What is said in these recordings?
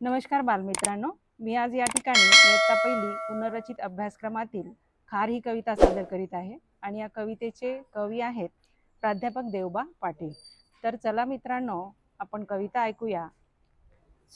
नमस्कार बालमित्रांनो. मी आज या ठिकाणी इयत्ता पहिली पुनर्रचित अभ्यासक्रमातील खार ही कविता सादर करीत आहे आणि या कवितेचे कवी आहेत प्राध्यापक देवबा पाटील. तर चला मित्रांनो आपण कविता ऐकूया.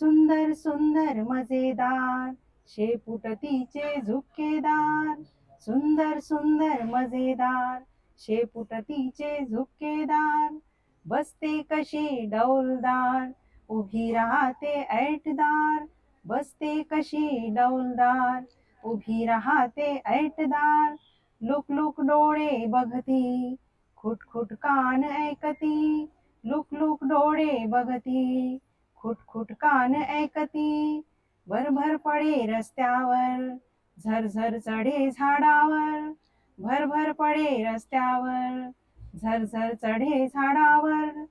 सुंदर सुंदर मजेदार शेपुटतीचे झुकेदार सुंदर सुंदर मजेदार शेपुटतीचे झुकेदार बसते कशी डौलदार उभी राहते ऐटदार बसते कशी डौलदार उभी राहते ऐटदार लुक लुक डोळे बघती. खुट खुट कान ऐकती लुक लुक डोळे बघती. खुट खुट कान ऐकती भरभर पडे रस्त्यावर. झरझर चढे झाडावर भरभर पडे रस्त्यावर. झरझर चढे झाडावर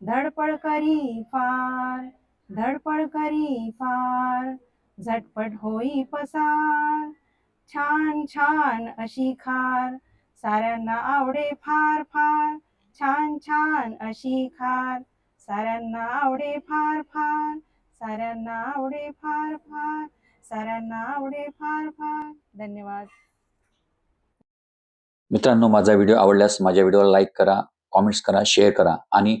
धडपड करी फार धडपड करी फार झटपट होई पसार. छान छान अशी खार साऱ्यांना आवडे फार फार. छान छान अशी खार साऱ्यांना आवडे फार फार. साऱ्यांना आवडे फार फार. साऱ्यांना आवडे फार फार. धन्यवाद. मित्रांनो माझा व्हिडिओ आवडल्यास माझ्या व्हिडिओला लाईक करा कॉमेंट्स करा शेअर करा आणि